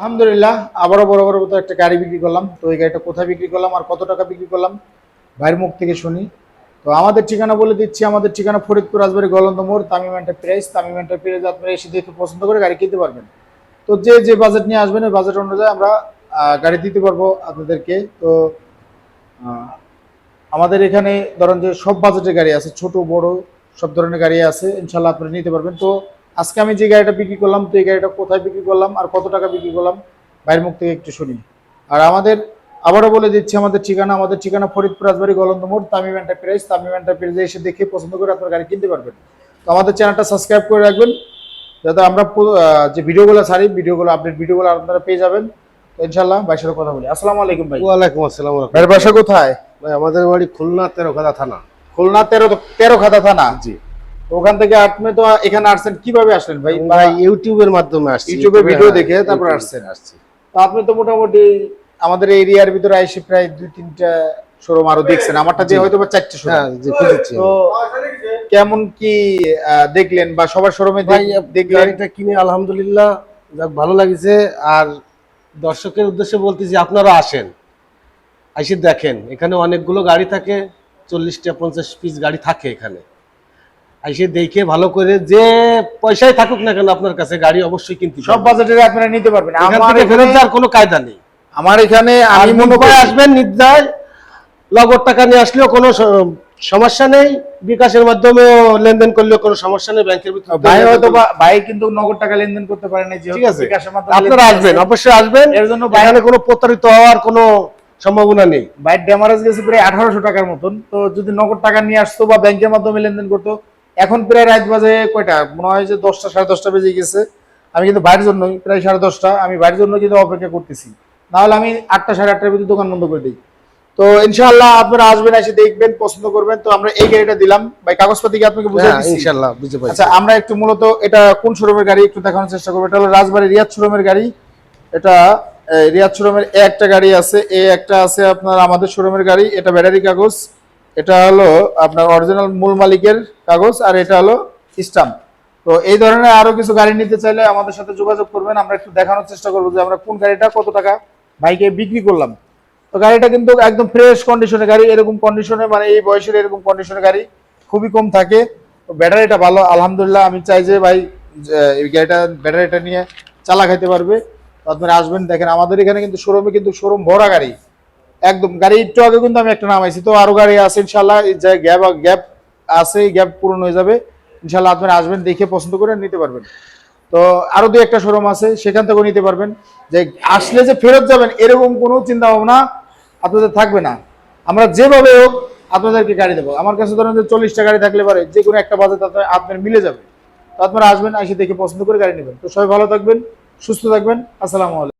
আলহামদুলিল্লাহ, আবারও বড় বড় মতো একটা গাড়ি বিক্রি করলাম। তো এই গাড়িটা কোথায় বিক্রি করলাম আর কত টাকা বিক্রি করলাম, ভাইয়ের মুখ থেকে শুনি। তো আমাদের ঠিকানা বলে দিচ্ছি, আমাদের ঠিকানা ফরিদপুর রাজবাড়ি গলন্দ মোড়, তামিম এন্টারপ্রাইজ তামিম এন্টারপ্রাইজ আপনারা এসে দেখে পছন্দ করে গাড়ি কিনতে পারবেন। তো যে যে বাজেট নিয়ে আসবেন, ওই বাজেট অনুযায়ী আমরা গাড়ি দিতে পারব আপনাদেরকে। তো আমাদের এখানে ধরেন যে সব বাজেটের গাড়ি আছে, ছোট, বড়, সব ধরনের গাড়ি আছে ইনশাল্লাহ আপনারা নিতে পারবেন। তো আজকে আমি যে গাড়িটা বিক্রি করলাম তো এই গাড়িটা কোথায় বিক্রি করলাম আর কত টাকা বিক্রি করলাম ভাইয়ের মুখ থেকে একটু শুনি। আর আমাদের আবারও বলে দিচ্ছি আমাদের ঠিকানা আমাদের ঠিকানা ফরিদপুর রাজবাড়ি গলন্দ মোড় তামিম এন্টারপ্রাইজ তামিম এন্টারপ্রাইজে এসে দেখে পছন্দ করে আপনার গাড়ি কিনতে পারবেন। তো আমাদের চ্যানেলটা সাবস্ক্রাইব করে রাখবেন যাতে আমরা যে ভিডিওগুলো ছাড়ি ভিডিওগুলো আপডেট ভিডিওগুলো আপনারা পেয়ে যাবেন। তো ইনশাল্লাহ ভাইয়ের সাথে কথা বলি। আসসালামু আলাইকুম ভাই। ওয়ালাইকুম আসসালাম ভাইয়ের বাসা কোথায়? ভাই আমাদের বাড়ি খুলনা তেরো খাদা থানা। খুলনা তেরো তেরো খাদা থানা? জি। ওখান থেকে আপনি তো এখানে আসছেন কীভাবে আসলেন ভাই? ভাই ইউটিউবের মাধ্যমে আসছি ইউটিউবে ভিডিও দেখে তারপর আসছেন। আসছি। তো আপনি তো মোটামুটি আমাদের এরিয়ার ভিতরে আইসে প্রায় দুই তিনটা শোরুম আরও দেখছেন। আমারটা যে হয়তো বা চারটে শোরুম হ্যাঁ তো কেমন কি দেখলেন বা সবার শোরুমে দেখলেন? গাড়িটা কিনে আলহামদুলিল্লাহ যাক ভালো লাগিছে। আর দর্শকের উদ্দেশ্যে বলতেছি আপনারা আসেন এসে দেখেন। এখানে অনেকগুলো গাড়ি থাকে চল্লিশটা পঞ্চাশ পিস গাড়ি থাকে এখানে। এসে দেখে ভালো করে যে পয়সায় থাকুক না কেন আপনার কাছে গাড়ি অবশ্যই কিনতে সব বাজেটের আপনারা নিতে পারবেন। আমার ফেরত যাওয়ার কোনো কায়দা নেই। আমার এখানে আমি মনে করি আসবেন নির্দায় নগদ টাকা নিয়ে আসলেও কোনো সমস্যা নেই। বিকাশের মাধ্যমেও লেনদেন করলেও কোনো সমস্যা নেই ব্যাংকের ভিতরে ভাই হয়তো ভাই কিন্তু নগদ টাকা লেনদেন করতে পারে না ঠিক আছে। বিকাশের মাধ্যমে আপনারা আসবেন অবশ্যই আসবেন। এর জন্য বাইরে কোনো প্রতারিত হওয়ার কোনো সম্ভাবনা নেই। বাইক ড্যামারেজ গেছে প্রায় আঠারোশো টাকার মতন। তো যদি নগদ টাকা নিয়ে আসতো বা ব্যাংকের মাধ্যমে লেনদেন করতো এখন প্রায় রাত বাজে কয়টা? মনে হয় যে দশটা সাড়ে দশটা বেজে গেছে। আমি কিন্তু বাইরের জন্য প্রায় সাড়ে দশটা আমি বাইরের জন্য কিন্তু অপেক্ষা করতেছি। নাহলে আমি আটটা সাড়ে আটটার ভিতরে দোকান বন্ধ করে দিই। তো ইনশাআল্লাহ আপনারা আসবেন এসে দেখবেন পছন্দ করবেন। তো আমরা এই গাড়িটা দিলাম। ভাই কাগজপাতি কি আপনাকে বুঝে হ্যাঁ, ইনশাল্লাহ বুঝতে পারছি। আচ্ছা আমরা একটু মূলত এটা কোন শোরুমের গাড়ি একটু দেখানোর চেষ্টা করব। এটা হলো রাজবাড়ি রিয়াদ শোরুমের গাড়ি। এটা রিয়াদ শোরুমের এ একটা গাড়ি আছে এ একটা আছে আপনার আমাদের শোরুমের গাড়ি। এটা ব্যাটারি কাগজ। এটা হলো আপনার অরিজিনাল মূল মালিকের কাগজ আর এটা হলো স্টাম্প তো এই ধরনের আরও কিছু গাড়ি নিতে চাইলে আমাদের সাথে যোগাযোগ করবেন, আমরা একটু দেখানোর চেষ্টা করব যে আমরা কোন গাড়িটা কত টাকা বাইকে বিক্রি করলাম। তো গাড়িটা কিন্তু একদম ফ্রেশ কন্ডিশনের গাড়ি, এরকম কন্ডিশনে মানে এই বয়সের এরকম কন্ডিশনের গাড়ি খুবই কম থাকে। তো ব্যাটারিটা ভালো, আলহামদুলিল্লাহ আমি চাই যে ভাই এই গাড়িটা, ব্যাটারিটা নিয়ে চালা খাইতে পারবে। আপনারা আসবেন, দেখেন আমাদের এখানে কিন্তু শোরুমে কিন্তু শোরুম ভরা গাড়ি। একদম গাড়ি একটু আগে কিন্তু আমি একটা নামাইছি। তো আরও গাড়ি আছে ইনশাল্লাহ যে গ্যাপ গ্যাপ আছে গ্যাপ পূরণ হয়ে যাবে। ইনশাল্লাহ আপনারা আসবেন, দেখে পছন্দ করে নিতে পারবেন। তো আরও দুই একটা শোরুম আছে, সেখান থেকেও নিতে পারবেন। যে আসলে যে ফেরত যাবেন, এরকম কোনো চিন্তা ভাবনা আপনাদের থাকবে না। আমরা যেভাবে হোক আপনাদেরকে গাড়ি দেবো। আমার কাছে ধরেন যে চল্লিশটা গাড়ি থাকলে পারে, যে কোনো একটা বাজেট আপনার আপনার মিলে যাবে। তো আপনারা আসবেন, এসে দেখে পছন্দ করে গাড়ি নেবেন। তো সবাই ভালো থাকবেন, সুস্থ থাকবেন। আসসালামু আলাইকুম।